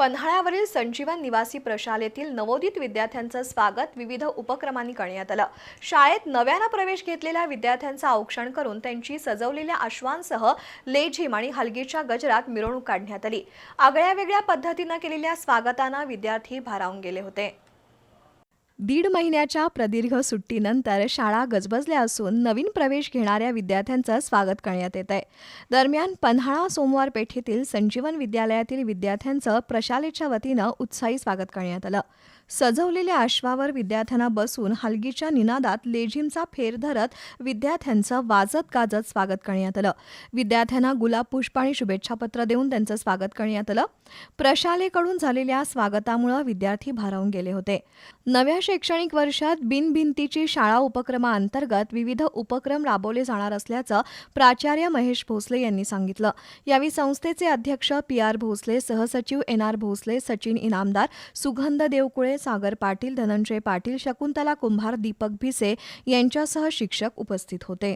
पन्हाळ्यावरील संजीवन निवासी प्रशालेतील नवोदित विद्यार्थ्यांचं स्वागत विविध उपक्रमांनी करण्यात आलं. शाळेत नव्यानं प्रवेश घेतलेल्या विद्यार्थ्यांचं औक्षण करून त्यांची सजवलेल्या अश्वांसह लेझिम आणि हलगीच्या गजरात मिरवणूक काढण्यात आली. आगळ्या वेगळ्या पद्धतीनं केलेल्या स्वागतानं विद्यार्थी भारावून गेले होते. दीड महिन्याच्या प्रदीर्घ सुट्टीनंतर शाळा गजबजल्या असून नवीन प्रवेश घेणाऱ्या विद्यार्थ्यांचं स्वागत करण्यात येत आहे दरम्यान पन्हाळा सोमवार पेठेतील संजीवन विद्यालयातील विद्यार्थ्यांचं प्रशालेच्या वतीनं उत्साही स्वागत करण्यात आलं. सजवलेल्या अश्वावर विद्यार्थ्यांना बसून हलगीच्या निनादात लेझिमचा फेर धरत विद्यार्थ्यांचं वाजत गाजत स्वागत करण्यात आलं. विद्यार्थ्यांना गुलाब पुष्प आणि शुभेच्छापत्र देऊन त्यांचं स्वागत करण्यात आलं. प्रशालेकडून झालेल्या स्वागतामुळे विद्यार्थी भारावून गेले होते. नव्या शैक्षणिक वर्षात बिनभिंतीची शाळा उपक्रमाअंतर्गत विविध उपक्रम राबवले जाणार असल्याचं प्राचार्य महेश भोसले यांनी सांगितलं. यावेळी संस्थेचे अध्यक्ष पी आर भोसले सहसचिव एन आर भोसले सचिन इनामदार सुगंध देवकुळे सागर पाटील धनंजय पाटील शकुंतला कुंभार दीपक भिसे यांच्यासह शिक्षक उपस्थित होते.